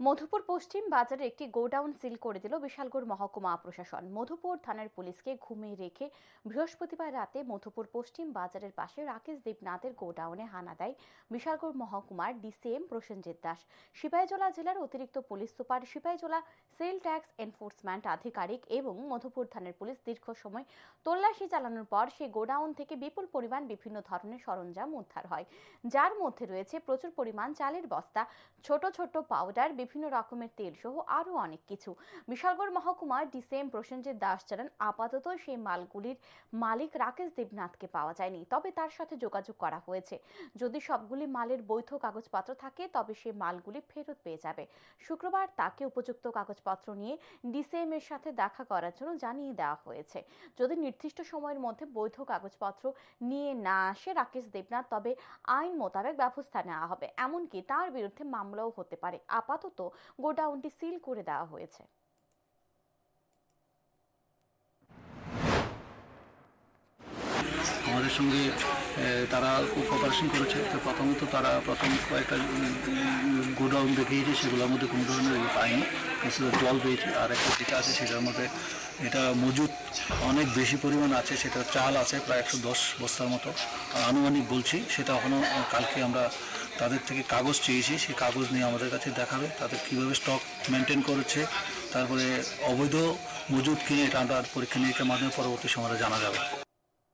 মধুপুর পশ্চিম বাজারে একটি godown seal করে দিল বিশালগড় মহকুমা প্রশাসন। মধুপুর থানার পুলিশকে ঘুমিয়ে রেখে বৃহস্পতিবার রাতে মধুপুর পশ্চিম বাজারের পাশে রাকেশ দেবনাথের গোডাউনে হানা দেয় বিশালগড় মহকুমার ডিসিএম প্রসেনজিৎ দাস। সিপাহীজলা জেলার অতিরিক্ত police super Sipahijala sale tax enforcement আধিকারিক এবং মধুপুর থানার পুলিশ দীর্ঘ সময় তল্লাশি চালানোর পর সেই গোডাউন থেকে বিপুল পরিমাণ বিভিন্ন ধরনের সরঞ্জাম উদ্ধার হয়। যার মধ্যে রয়েছে প্রচুর পরিমাণ চালের বস্তা, ছোট ছোট পাউডার বিভিন্ন রকমের তেল সহ আরও অনেক কিছু। বিশালগড় মহকুমার ডিসিএম প্রসেনজিৎ দাস জানান, আপাতত সেই মালগুলির মালিক রাকেশ দেবনাথকে পাওয়া যায়নি, তবে তার সাথে যোগাযোগ করা হয়েছে। যদি সবগুলি মালের বৈধ কাগজপত্র থাকে, তবে সেই মালগুলি ফেরত পেয়ে যাবে। শুক্রবার তাকে উপযুক্ত কাগজপত্র নিয়ে ডিসিএম এর সাথে দেখা করার জন্য জানিয়ে দেওয়া হয়েছে। যদি নির্দিষ্ট সময়ের মধ্যে বৈধ কাগজপত্র নিয়ে না আসে রাকেশ দেবনাথ, তবে আইন মোতাবেক ব্যবস্থা নেওয়া হবে। এমনকি তার বিরুদ্ধে মামলাও হতে পারে। আপাতত গোডাউনটি সিল করে দেওয়া হয়েছে। আমাদের সঙ্গে তারা কোপারেশন করেছে। তো প্রথমত তারা প্রথম কয়েকটা গোডাউন দেখিয়েছে, সেগুলোর মধ্যে কোনো ধরনের ইয়ে পায়নি। কিছু জল পেয়েছে, আর একটা যেটা আছে সেটার মধ্যে, এটা মজুদ অনেক বেশি পরিমাণ আছে, সেটা চাল আছে, প্রায় একশো দশ বস্তার মতো। আনুমানিক বলছি, সেটা এখনও কালকে আমরা তাদের থেকে কাগজ চেয়েছি, সেই কাগজ নিয়ে আমাদের কাছে দেখাবে, তাদের কীভাবে স্টক মেনটেন করেছে, তারপরে অবৈধ মজুদ কিনে এটা আমরা পরীক্ষা নিরীক্ষার মাধ্যমে পরবর্তী সময়টা জানা যাবে।